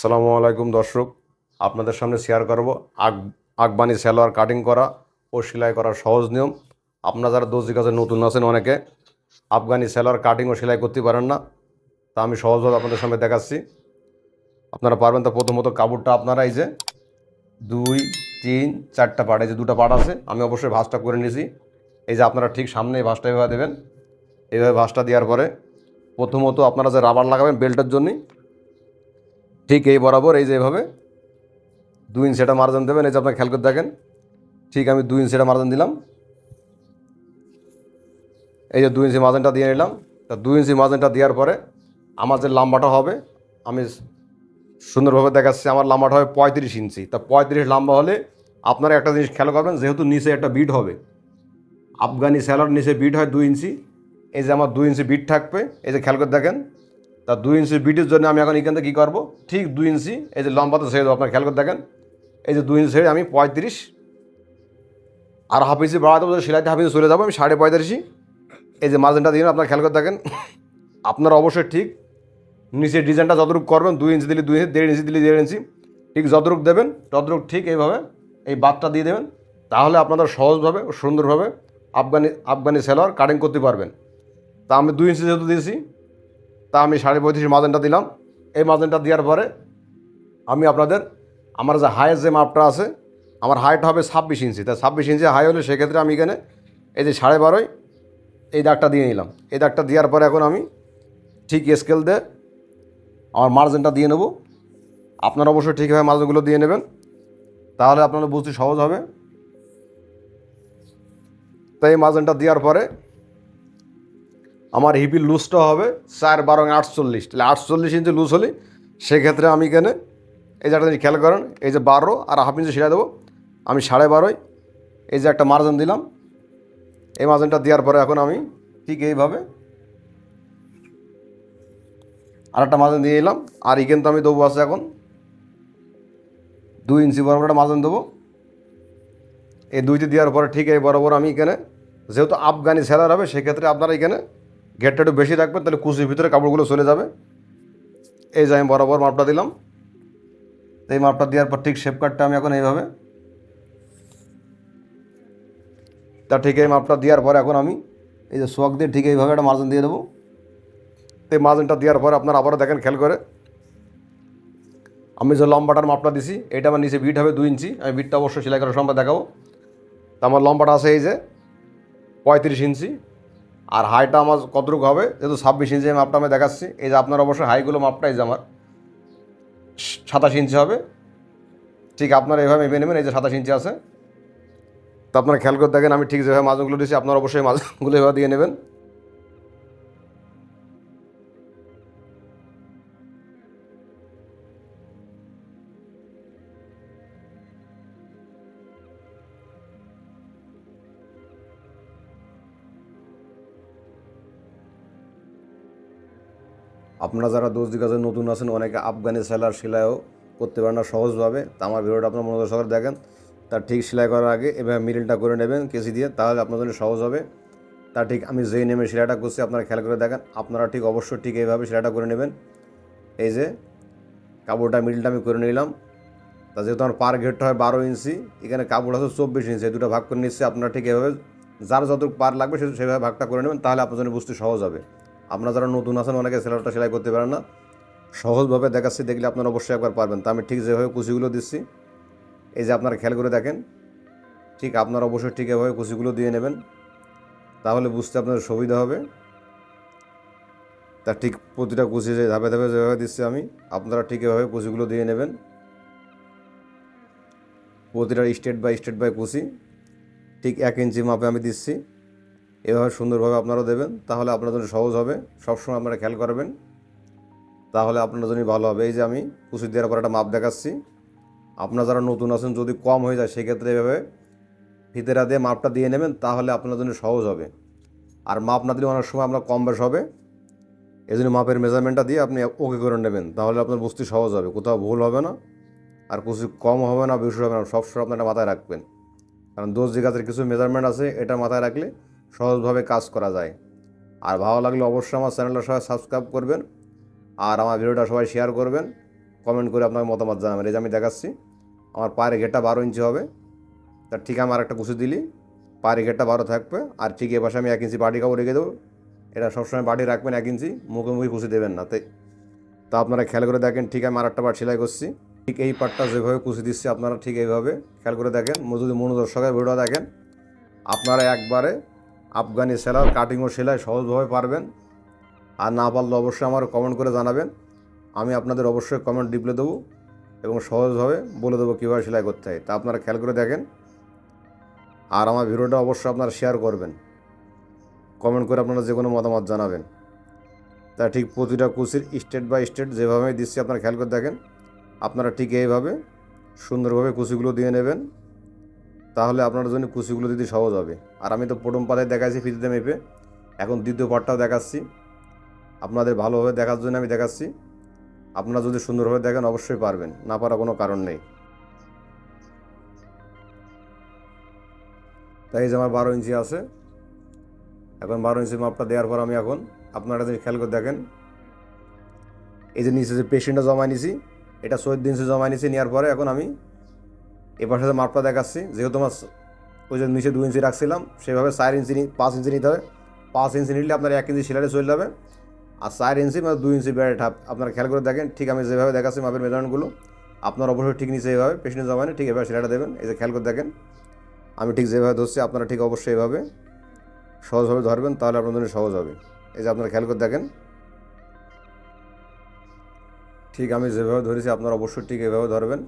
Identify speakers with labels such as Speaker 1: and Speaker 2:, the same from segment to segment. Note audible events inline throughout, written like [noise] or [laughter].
Speaker 1: সালামু আলাইকুম দর্শক, আপনাদের সামনে শেয়ার করব আগ, আগবানি সালোয়ার কাটিং করা ও সেলাই করার সহজ নিয়ম। আপনারা যারা দর্জি কাছে নতুন আছেন অনেকে, আফগানি সালোয়ার কাটিং ও সেলাই করতে পারেন না। তা আমি সহজভাবে আপনাদের সামনে দেখাচ্ছি। আপনারা পারবেন তো প্রথমত কাপড়টা আপনারা এই যে দুই, তিন, চারটা পাট এই যে দুটো পাট আছে, আমি অবশ্যই ভাঁজটা করে নিয়েছি। এই যে আপনারা ঠিক সামনে এই ভাঁজটা এভাবে দেবেন। এইভাবে ভাঁজটা দেওয়ার পরে প্রথমত আপনারা যে রাবার লাগাবেন বেল্টের জন্যই ঠিক এই বরাবর, এই যে এভাবে, দুই ইঞ্চিটা মার্জিন দেবেন, এই যে আপনার খেয়াল করে দেখেন, ঠিক আমি দুই ইঞ্চিটা মার্জিন দিলাম। এই যে দুই ইঞ্চি মার্জিনটা দিয়ে নিলাম। তা দুই ইঞ্চি মার্জিনটা দেওয়ার পরে আমার যে লম্বাটা হবে, আমি সুন্দরভাবে দেখাচ্ছি, আমার লম্বাটা হবে পঁয়ত্রিশ ইঞ্চি তা পঁয়ত্রিশ লম্বা হলে আপনারা একটা জিনিস খেয়াল করবেন, যেহেতু নিচে একটা বিট হবে, আফগানি স্যালার নিচে বিট হয় দুই ইঞ্চি এই যে আমার দুই ইঞ্চি বিট থাকবে, এই যে খেয়াল করে দেখেন তা দুই ইঞ্চি বিটির জন্য আমি এখন এখান থেকে কী করব? ঠিক দুই ইঞ্চি, এই যে লম্বাতে ছেড়ে দেবো আপনার খেয়াল করে দেখেন। এই যে দুই ইঞ্চি ছেড়ে আমি পঁয়ত্রিশ, আর হাফ ইঞ্চি বাড়াতে বলতে সেলাইতে হাফ ইঞ্চি চলে যাব, আমি সাড়ে পঁয়ত্রিশই এই যে মার্জিনটা দিন আপনার খেয়াল করে দেখেন, আপনার অবশ্যই ঠিক নিচের ডিজাইনটা যতটুকু করবেন, দুই ইঞ্চি দিলে দুই ইঞ্চি, দেড় ইঞ্চি দিলে দেড় ইঞ্চি, ঠিক যতটুকু দেবেন, ততটুকু ঠিক এইভাবে এই বাদটা দিয়ে দেবেন। তাহলে আপনারা সহজভাবে ও সুন্দরভাবে আফগানি আফগানি সেলোয়ার কাটিং করতে পারবেন। তা আমি দুই ইঞ্চি যেহেতু দিয়েছি তা আমি সাড়ে পঁয়ত্রিশ মার্জিনটা দিলাম। এই মার্জিনটা দেওয়ার পরে আমি আপনাদের, আমার যে হাইয়ের যে মাপটা আছে, আমার হাইট হবে ছাব্বিশ ইঞ্চি। তা ছাব্বিশ ইঞ্চি হাই হলে সেক্ষেত্রে আমি এখানে এই যে সাড়ে বারোই এই দাগটা দিয়ে নিলাম। এই দাগটা দেওয়ার পরে এখন আমি ঠিক স্কেল দিয়ে আমার মার্জিনটা দিয়ে নেব। আপনারা অবশ্যই ঠিকভাবে মার্জিনগুলো দিয়ে নেবেন। তাহলে আপনারা বুঝতে সহজ হবে। তাই এই মার্জিনটা দেওয়ার পরে আমার হিপির লুজটা হবে চার বারো আটচল্লিশ। তাহলে আটচল্লিশ ইঞ্চি লুজ হলে সেক্ষেত্রে আমি এখানে এই যে একটা খেয়াল করেন, এই যে বারো আর হাফ ইঞ্চি সেলাই দেবো, আমি সাড়ে বারোই এই যে একটা মার্জিন দিলাম, এই মার্জিনটা দেওয়ার পরে এখন আমি ঠিক এইভাবে আর একটা মার্জিন দিয়ে নিলাম আর এখানে তো আমি দেবো আছে এখন দুই ইঞ্চি বরাবর একটা মার্জিন দেবো। এই দুইটি দেওয়ার পরে ঠিক এই বরাবর আমি এখানে, যেহেতু আফগানি সেলার হবে, সেক্ষেত্রে আপনারা এখানে গেটটা একটু বেশি রাখবেন তাহলে কুচির ভিতরে কাপড়গুলো চলে যাবে। এই যে আমি বরাবর মাপটা দিলাম। এই মাপটা দেওয়ার পর ঠিক শেপ কাটটা আমি এখন এইভাবে। তা ঠিক এই মাপটা দেওয়ার পরে এখন আমি এই যে সোয়াক দিয়ে ঠিক এইভাবে একটা মার্জিন দিয়ে দেবো। এই মার্জিনটা দেওয়ার পরে আপনারা আবারও দেখেন, খেয়াল করে। আমি যে লম্বাটার মাপটা দিছি, এটা আমার নিচে বিট হবে দুই ইঞ্চি। আমি বিটটা অবশ্যই সেলাই করার সময় দেখাবো। তা আমার লম্বাটা আছে এই যে পঁয়ত্রিশ ইঞ্চি। আর হাইটা আমার কতটুকু হবে যেহেতু ছাব্বিশ ইঞ্চি মাপটা আমি দেখাচ্ছি। এই যে আপনার অবশ্যই হাইগুলো মাপটা এই যে আমার, সাতাশ ইঞ্চি হবে। ঠিক আপনারা এভাবে মেপে নেবেন, এই যে সাতাশ ইঞ্চি আছে। তো আপনারা খেয়াল করে দেখেন, আমি ঠিক যেভাবে মাছগুলো দিয়েছি, আপনারা অবশ্যই মাছগুলো এভাবে দিয়ে নেবেন। আপনারা যারা দোষ কাজে নতুন আছেন, অনেকে আফগানি সেলার সেলাইও করতে পারেন না সহজভাবে। তা আমার ভিডিওটা আপনার মনোযোগ সহকারে দেখেন। তার ঠিক সেলাই করার আগে এভাবে মিডিলটা করে নেবেন কেসি দিয়ে, তাহলে আপনার জন্য সহজ হবে। তা ঠিক আমি যেই নেমে সেলাইটা করছি, আপনারা খেয়াল করে দেখেন, আপনারা ঠিক অবশ্যই ঠিক এইভাবে সেলাইটা করে নেবেন। এই যে কাপড়টা, মিডিলটা আমি করে নিলাম। তা যেহেতু আমার পার ঘেরটা হয় বারো ইঞ্চি, এখানে কাপড় আছে চব্বিশ ইঞ্চি দুটো ভাগ করে নিচ্ছে, আপনারা ঠিক এভাবে যার যত পার লাগবে সেভাবে ভাগটা করে নেবেন, তাহলে আপনার জন্য বুঝতে সহজ হবে। আপনারা যারা নতুন আছেন অনেকে সেলাইটা সেলাই করতে পারেন না। সহজভাবে দেখাচ্ছি, দেখলে আপনারা অবশ্যই একবার পারবেন। তা আমি ঠিক যেভাবে কুচিগুলো দিচ্ছি, এই যে আপনারা খেয়াল করে দেখেন, ঠিক আপনারা অবশ্যই ঠিক এভাবে কুচিগুলো দিয়ে নেবেন, তাহলে বুঝতে আপনাদের সুবিধা হবে। তা ঠিক প্রতিটা কুচি যে ধাপে ধাপে যেভাবে দিচ্ছি আমি, আপনারা ঠিক এভাবে কুচিগুলো দিয়ে নেবেন। প্রতিটা স্টেট বাই স্টেট বাই কুচি, ঠিক এক ইঞ্চি মাপে আমি দিচ্ছি। এভাবে সুন্দরভাবে আপনারাও দেবেন, তাহলে আপনার জন্য সহজ হবে। সবসময় আপনারা খেয়াল করবেন, তাহলে আপনার জন্যই ভালো হবে। এই যে আমি কুচি দেওয়ার পর একটা মাপ দেখাচ্ছি। আপনারা যারা নতুন আছেন, যদি কম হয়ে যায়, সেক্ষেত্রে এভাবে ফিতেরা দিয়ে মাপটা দিয়ে নেবেন, তাহলে আপনার জন্য সহজ হবে। আর মাপ না দিলে অনেক সময় আপনার কম বেশ হবে। এই জন্য মাপের মেজারমেন্টটা দিয়ে আপনি ওকে করে নেবেন, তাহলে আপনার বুঝতে সহজ হবে। কোথাও ভুল হবে না, আর কিছু কম হবে না, বেশি হবে না, সবসময় আপনার মাথায় রাখবেন। কারণ দোষ জিগাতের কিছু মেজারমেন্ট আছে, এটা মাথায় রাখলে সহজভাবে কাজ করা যায়। আর ভালো লাগলে অবশ্যই আমার চ্যানেলটা সবাই সাবস্ক্রাইব করবেন। আর আমার ভিডিওটা সবাই শেয়ার করবেন। কমেন্ট করে আপনার মতামত জানাবেন। এই যে আমি দেখাচ্ছি, আমার পায়ের ঘেরটা বারো ইঞ্চি হবে। তার ঠিক আমার একটা কুচি দিলি। পায়ের ঘেরটা বারো থাকবে। আর ঠিক এ পাশে আমি এক ইঞ্চি বাটি কাপড় রেখে দেবো। এটা সবসময় বাটি রাখবেন এক ইঞ্চি, মুখে মুখে কুচি দেবেন না। তাই তা আপনারা খেয়াল করে দেখেন, ঠিক আমি আর একটা পাট সেলাই করছি। ঠিক এই পাটটা যেভাবে কুচি দিচ্ছি আপনারা ঠিক এইভাবে খেয়াল করে দেখেন। যদি মনোদর্শকের ভিডিও দেখেন, আপনারা একবারে আফগানি সেলার কাটিং ও সেলাই, সহজভাবে পারবেন। আর না পারলে অবশ্যই আমার কমেন্ট করে জানাবেন। আমি আপনাদের অবশ্যই কমেন্ট ডিপলে দেবো এবং সহজভাবে বলে দেবো কীভাবে সেলাই করতে হয়। তা আপনারা খেয়াল করে দেখেন। আর আমার ভিডিওটা অবশ্যই আপনারা শেয়ার করবেন। কমেন্ট করে আপনারা যে কোনো মতামত জানাবেন। তা ঠিক প্রতিটা কুচির স্টেট বাই স্টেট যেভাবে দিচ্ছি আপনারা খেয়াল করে দেখেন। আপনারা ঠিক এইভাবে সুন্দরভাবে কুচিগুলো দিয়ে নেবেন। তাহলে আপনার জন্য কুচিগুলো দিতে সহজ হবে। আর আমি তো প্রথম পাতায় দেখাচ্ছি ফিতিতে মেপে, এখন দ্বিতীয় পার্টটাও দেখাচ্ছি। আপনাদের ভালোভাবে দেখার জন্য আমি দেখাচ্ছি। আপনারা যদি সুন্দরভাবে দেখেন, অবশ্যই পারবেন, না পারা কোনো কারণ নেই। তাই যে আমার বারো ইঞ্চি আছে। এখন বারো ইঞ্চি মাপটা দেওয়ার পর আমি এখন আপনারা যদি খেয়াল করে দেখেন। এই যে নিচে যে পেশেন্টটা জমা নিছি, এটা চোদ্দ ইঞ্চি জমা নিছি, নেওয়ার পরে এখন আমি এ পাশে যে মাপটা দেখাচ্ছি, যেহেতু আমার ওই যে নিচে দু ইঞ্চি রাখছিলাম, সেভাবে চার ইঞ্চি পাঁচ ইঞ্চি নিতে হবে। পাঁচ ইঞ্চি নিলে আপনার এক ইঞ্চি সিলারে চলে যাবে। আর চার ইঞ্চি মানে দুই ইঞ্চি বেড়ে ঠাপ, আপনারা খেয়াল করে দেখেন, ঠিক আমি যেভাবে দেখাচ্ছি মাপের মেজারমেন্টগুলো আপনার অবশ্যই ঠিক নিচে এইভাবে পেশেন্ট জমা নিয়ে ঠিক এভাবে সেলাটা দেবেন। এই যে খেয়াল করে দেখেন, আমি ঠিক যেভাবে ধরছি, আপনারা ঠিক অবশ্যই এভাবে সহজভাবে ধরবেন, তাহলে আপনার জন্য সহজ হবে। এই যে আপনারা খেয়াল করে দেখেন, ঠিক আমি যেভাবে ধরেছি, আপনারা অবশ্যই ঠিক এভাবে ধরবেন।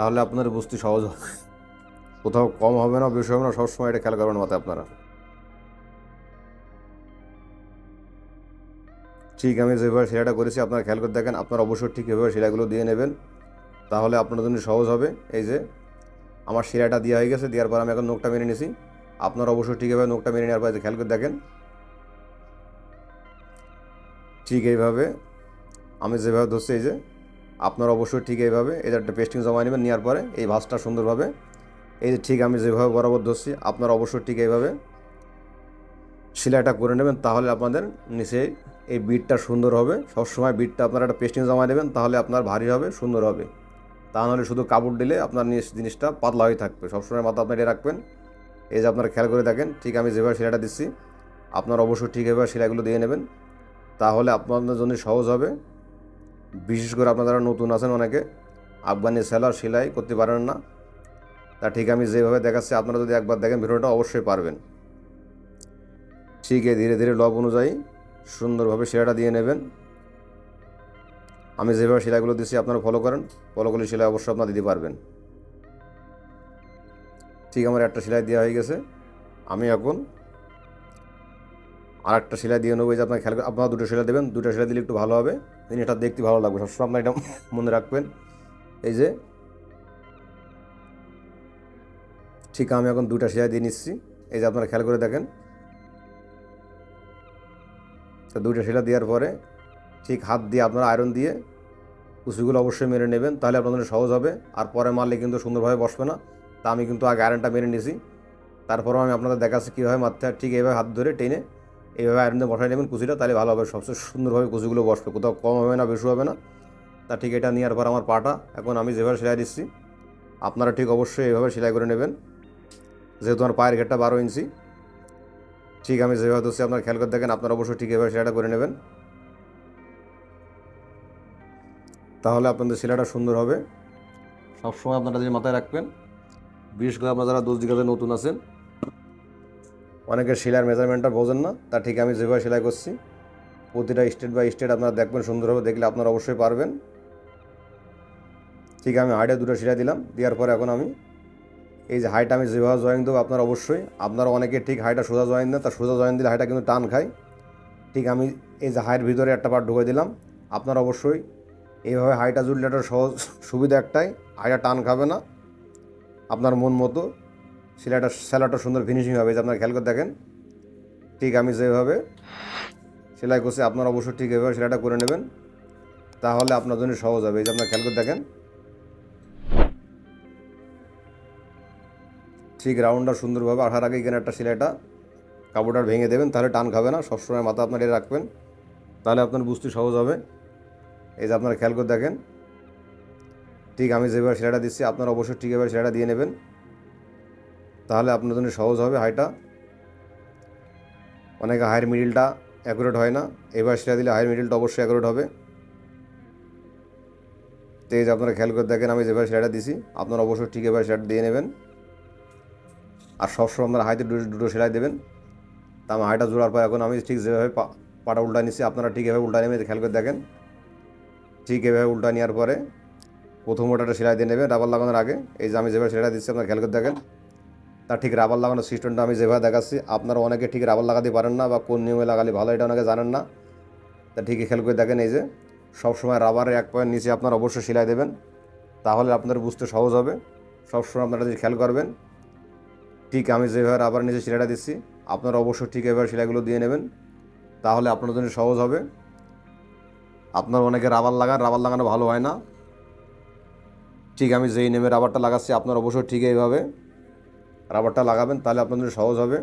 Speaker 1: তাহলে আপনার বুঝতে সহজ হবে। কোথাও কম হবে না, বেশি হবে না, সবসময় এটা খেয়াল করবেন মাথায় আপনারা। ঠিক, আমি যেভাবে সেলাইটা করেছি, আপনারা খেয়াল করে দেখেন, আপনারা অবশ্যই ঠিক এভাবে সেলাইগুলো দিয়ে নেবেন। তাহলে আপনার জন্য সহজ হবে। এই যে, আমার সেলাইটা দেওয়া হয়ে গেছে, দেওয়ার পর আমি এখন নোকটা মেরে নিয়েছি আপনারা অবশ্যই ঠিক এভাবে নোকটা মেরে নেওয়ার পর খেয়াল করে দেখেন। ঠিক এইভাবে আমি যেভাবে ধরছি, এই যে আপনারা অবশ্যই ঠিক এইভাবে এদের একটা পেস্টিং জমা নেবেন, নেওয়ার পরে এই ভাঁজটা সুন্দরভাবে, এই যে ঠিক আমি যেভাবে বরাবর ধরছি, আপনারা অবশ্যই ঠিক এইভাবে সেলাইটা করে নেবেন, তাহলে আপনাদের নিচে এই বিটটা সুন্দর হবে। সবসময় বিটটা আপনারা একটা পেস্টিং জমা নেবেন, তাহলে আপনার ভারী হবে, সুন্দর হবে। তা নাহলে শুধু কাপড় দিলে আপনার জিনিসটা পাতলা হয়ে থাকবে। সবসময় মাথা আপনার এটা রাখবেন। এই যে আপনারা খেয়াল করে দেখেন, ঠিক আমি যেভাবে সেলাইটা দিচ্ছি, আপনারা অবশ্যই ঠিক এভাবে সেলাইগুলো দিয়ে নেবেন। তাহলে আপনাদের জন্য সহজ হবে। বিশেষ করে আপনারা নতুন আছেন অনেকে, আফগানি সেলার সেলাই করতে পারেন না। তা ঠিক আমি যেভাবে দেখাচ্ছি, আপনারা যদি একবার দেখেন ভিডিওটা অবশ্যই পারবেন। ঠিক ধীরে ধীরে লব অনুযায়ী সুন্দরভাবে সেলাইটা দিয়ে নেবেন। আমি যেভাবে সেলাইগুলো দিচ্ছি, আপনারা ফলো করেন। ফলো করলে সেলাই অবশ্যই আপনারা দিতে পারবেন। ঠিক আমার একটা সেলাই দেওয়া হয়ে গেছে। আমি এখন আর একটা সেলাই দিয়ে নেব যে আপনার খেয়াল আপনারা দুটো সেলাই দেবেন, দুটো সেলাই দিলে একটু ভালো হবে। এটা দেখতে ভালো লাগবে, সবসময় আপনার এটা [laughs] মনে রাখবেন। এই যে, ঠিক আমি এখন দুটা সেলাই দিয়ে নিচ্ছি। এই যে আপনারা খেয়াল করে দেখেন। তো দুইটা সেলাই দেওয়ার পরে ঠিক হাত দিয়ে আপনারা আয়রন দিয়ে কুচিগুলো অবশ্যই মেরে নেবেন, তাহলে আপনাদের সহজ হবে। আর পরে মারলে কিন্তু সুন্দরভাবে বসবে না। তা আমি কিন্তু আগে আয়রনটা মেরে নিয়েছি তারপরেও আমি আপনাদের দেখাচ্ছি কীভাবে মারতে ঠিক এইভাবে হাত ধরে টেনে এইভাবে আয়রন দিয়ে বসাই নেবেন কুচিটা, তাহলে ভালো হবে। সবচেয়ে সুন্দরভাবে কুচিগুলো বসবে। কোথাও কম হবে না, বেশি হবে না। তা ঠিক এটা নেওয়ার পর আমার পাটা। এখন আমি যেভাবে সেলাই দিচ্ছি, আপনারা ঠিক অবশ্যই এইভাবে সেলাই করে নেবেন। যেহেতু আমার পায়ের ঘেরটা বারো ইঞ্চি, ঠিক আমি যেভাবে ধরছি, আপনার খেয়াল করে দেখেন, আপনারা অবশ্যই ঠিক এভাবে সেলাইটা করে নেবেন। তাহলে আপনাদের সেলাইটা সুন্দর হবে। সবসময় আপনারা যদি মাথায় রাখবেন, বিশেষ করে আপনারা যারা দোষ দিঘাতে নতুন আছেন অনেকের শিলার মেজারমেন্টটা বোঝেন না তা ঠিক আমি যেভাবে সেলাই করছি, প্রতিটা স্টেট বাই স্টেট আপনারা দেখবেন সুন্দরভাবে, দেখলে আপনারা অবশ্যই পারবেন। ঠিক আমি হাইটে দুটো সেলাই দিলাম, দেওয়ার পরে এখন আমি এই যে হাইট আমি যেভাবে জয়েন দেবো আপনারা অবশ্যই, আপনারা অনেকে ঠিক হাইটা সোজা জয়েন দেন, তা সোজা জয়েন দিলে হাইটা কিন্তু টান খায়। ঠিক আমি এই যে হাইয়ের ভিতরে একটা পার্ট ঢুকে দিলাম, আপনারা অবশ্যই এইভাবে হাইটা জুড়লে একটা সহজ সুবিধা একটাই হাইটা টান খাবে না, আপনার মন মতো সেলাইটা সেলাইটা সুন্দর ফিনিশিং হবে যে আপনারা খেয়াল করে দেখেন, ঠিক আমি যেভাবে সেলাই করছি, আপনারা অবশ্যই ঠিক এভাবে সেলাইটা করে নেবেন, তাহলে আপনার জন্য সহজ হবে, এই যে আপনারা খেয়াল করে দেখেন। ঠিক রাউন্ডটা সুন্দরভাবে, আসার আগে এখানে একটা সেলাইটা কাপড়টা ভেঙে দেবেন, তাহলে টান খাবে না, সবসময় মাথা আপনার এটা রাখবেন, তাহলে আপনার বুঝতে সহজ হবে। এই যে আপনারা খেয়াল করে দেখেন, ঠিক আমি যেভাবে সেলাইটা দিচ্ছি, আপনারা অবশ্যই ঠিক এভাবে সেলাইটা দিয়ে নেবেন। তাহলে আপনার জন্য সহজ হবে হাইটা। অনেকে হায়ার মিডিলটা অ্যাকুরেট হয় না। এবার সেটা দিলে হায়ার মিডিলটা অবশ্যই অ্যাকুরেট হবে। তো এই যে আপনারা খেয়াল করে দেখেন, আমি যেভাবে সেলাইটা দিছি, আপনারা অবশ্যই ঠিক এভাবে সেলাইটা দিয়ে নেবেন। আর সবসময় আপনারা হাইতে দুটো দুটো সেলাই দেবেন। তা আমার হাইটা জোড়ার পর এখন আমি ঠিক যেভাবে পাটা উল্টা নিচ্ছি আপনারা ঠিক এভাবে উল্টা নেবে খেয়াল করে দেখেন। ঠিক এভাবে উল্টা নেওয়ার পরে প্রথম ওটাটা সেলাই দিয়ে নেবেন রাবার লাগানোর আগে। এই যে আমি যেভাবে সেলাই দিচ্ছি, আপনারা খেয়াল করে দেখেন। তার ঠিক রাবার লাগানোর সিস্টেমটা আমি যেভাবে দেখাচ্ছি, আপনারা অনেকে ঠিক রাবার লাগাতে পারেন না বা কোন নিয়মে লাগালে ভালো এটা অনেকে জানেন না। তা ঠিকই খেয়াল করে দেখেন এই যে, সবসময় রাবারের এক পয়েন্ট নিচে আপনার অবশ্যই সেলাই দেবেন, তাহলে আপনার বুঝতে সহজ হবে। সবসময় আপনারা যদি খেয়াল করবেন, ঠিক আমি যেভাবে রাবার নিচে সেলাইটা দিচ্ছি, আপনারা অবশ্যই ঠিক এভাবে সেলাইগুলো দিয়ে নেবেন, তাহলে আপনার জন্য সহজ হবে। আপনার অনেকে রাবার লাগান, রাবার লাগানো ভালো হয় না। ঠিক আমি যেই নেমে রাবারটা লাগাচ্ছি, আপনার অবশ্যই ঠিক এইভাবে রাবারটা লাগাবেন, তাহলে জন্য সহজ হবে।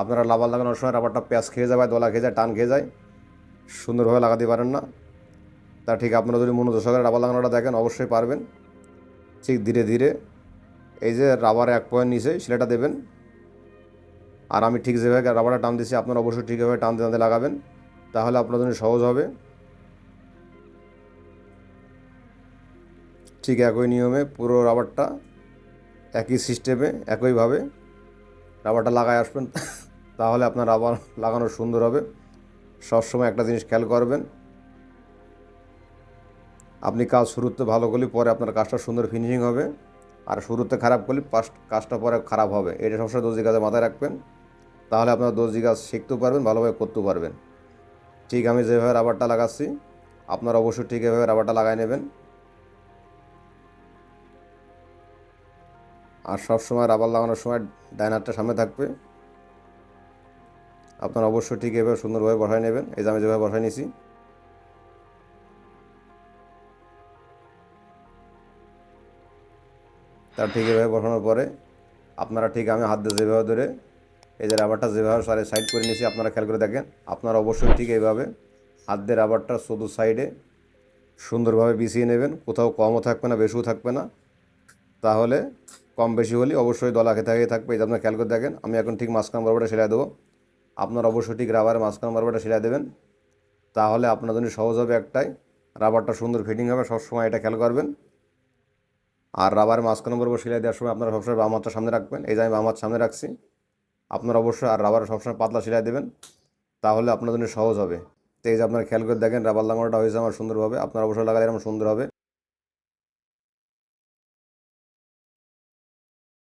Speaker 1: আপনারা রাবার লাগানোর সময় রাবারটা প্যাঁচ খেয়ে যায় বা দলা খেয়ে যায়, টান খেয়ে যায়, সুন্দরভাবে লাগাতে পারেন না। তা ঠিক আপনারা যদি মনোযোগ সহকারে রাবার লাগানোটা দেখেন, অবশ্যই পারবেন। ঠিক ধীরে ধীরে এই যে রাবার এক পয়েন্ট নিচে সেলাইটা দেবেন। আর আমি ঠিক যেভাবে রাবারটা টান দিচ্ছি আপনারা অবশ্যই ঠিকভাবে টান টানতে লাগাবেন, তাহলে আপনার জন্য সহজ হবে। ঠিক একই নিয়মে পুরো রাবারটা একই সিস্টেমে, একইভাবে রাবারটা লাগায় আসবেন, [laughs] তাহলে আপনার রাবার লাগানো সুন্দর হবে। সবসময় একটা জিনিস খেয়াল করবেন, আপনি কাজ শুরুতে ভালো করলে পরে আপনার কাজটা সুন্দর ফিনিশিং হবে, আর শুরুতে খারাপ করলে কাজটা পরে খারাপ হবে। এটা সবসময় দর্জি কাজে মাথায় রাখবেন, তাহলে আপনার দর্জি কাজ শিখতেও পারবেন, ভালোভাবে করতেও পারবেন। ঠিক আমি যেভাবে রাবারটা লাগাচ্ছি, আপনারা অবশ্যই ঠিক এভাবে রাবারটা লাগাই নেবেন। আর সবসময় রাবার লাগানোর সময় ডাইনারটা সামনে থাকবে। আপনারা অবশ্যই ঠিক এভাবে সুন্দরভাবে বসায় নেবেন। এই যে আমি যেভাবে বসায় নিয়েছি তার ঠিক এভাবে বসানোর পরে আপনারা ঠিক আমি হাত দিয়ে যেভাবে ধরে এই যে রাবারটা যেভাবে সারে সাইড করে নিয়েছি আপনারা খেয়াল করে দেখেন। আপনারা অবশ্যই ঠিক এইভাবে হাত দিয়ে রাবারটা শুধু সাইডে সুন্দরভাবে বিছিয়ে নেবেন। কোথাও কমও থাকবে না, বেশিও থাকবে না। তাহলে কম বেশি হলে অবশ্যই দলা খেতে হয়ে থাকবে যে আপনারা খেয়াল করে দেখেন, আমি এখন ঠিক মাঝখান বরাবরটা সেলাই দেবো। আপনার অবশ্যই ঠিক রাবারের মাঝখান বরাবরটা সেলাই দেবেন। তাহলে আপনার জন্য সহজ হবে একটাই, রাবারটা সুন্দর ফিটিং হবে, সবসময় এটা খেয়াল করবেন। আর রাবারের মাঝখান বরাবর সেলাই দেওয়ার সময় আপনারা সবসময় বাম হাতটা সামনে রাখবেন, এই যে আমি বাম হাত সামনে রাখছি। আপনারা অবশ্যই আর রাবারে সবসময় পাতলা সেলাই দেবেন, তাহলে আপনার জন্য সহজ হবে। তো এই যে আপনারা খেয়াল করে দেখেন, রাবার লাগানোটা হয়েছে আমার সুন্দরভাবে, আপনার অবশ্যই লাগালে আমার সুন্দর হবে।